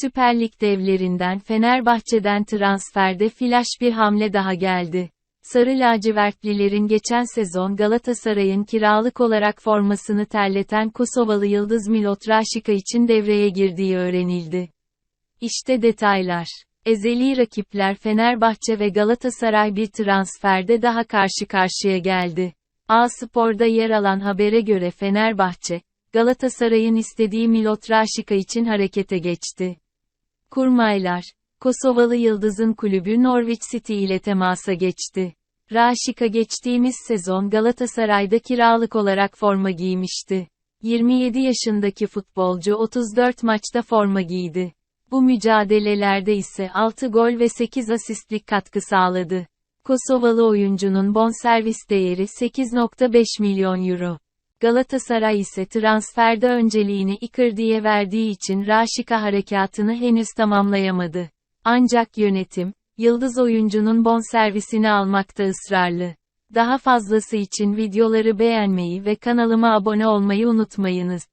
Süper Lig devlerinden Fenerbahçe'den transferde flash bir hamle daha geldi. Sarı lacivertlilerin geçen sezon Galatasaray'ın kiralık olarak formasını terleten Kosovalı Yıldız Milot Raşika için devreye girdiği öğrenildi. İşte detaylar. Ezeli rakipler Fenerbahçe ve Galatasaray bir transferde daha karşı karşıya geldi. A-Spor'da yer alan habere göre Fenerbahçe, Galatasaray'ın istediği Milot Raşika için harekete geçti. Kurmaylar, Kosovalı Yıldız'ın kulübü Norwich City ile temasa geçti. Raşika geçtiğimiz sezon Galatasaray'da kiralık olarak forma giymişti. 27 yaşındaki futbolcu 34 maçta forma giydi. Bu mücadelelerde ise 6 gol ve 8 asistlik katkı sağladı. Kosovalı oyuncunun bonservis değeri 8.5 milyon euro. Galatasaray ise transferde önceliğini Icardi'ye verdiği için Raşika harekatını henüz tamamlayamadı. Ancak yönetim, yıldız oyuncunun bonservisini almakta ısrarlı. Daha fazlası için videoları beğenmeyi ve kanalıma abone olmayı unutmayınız.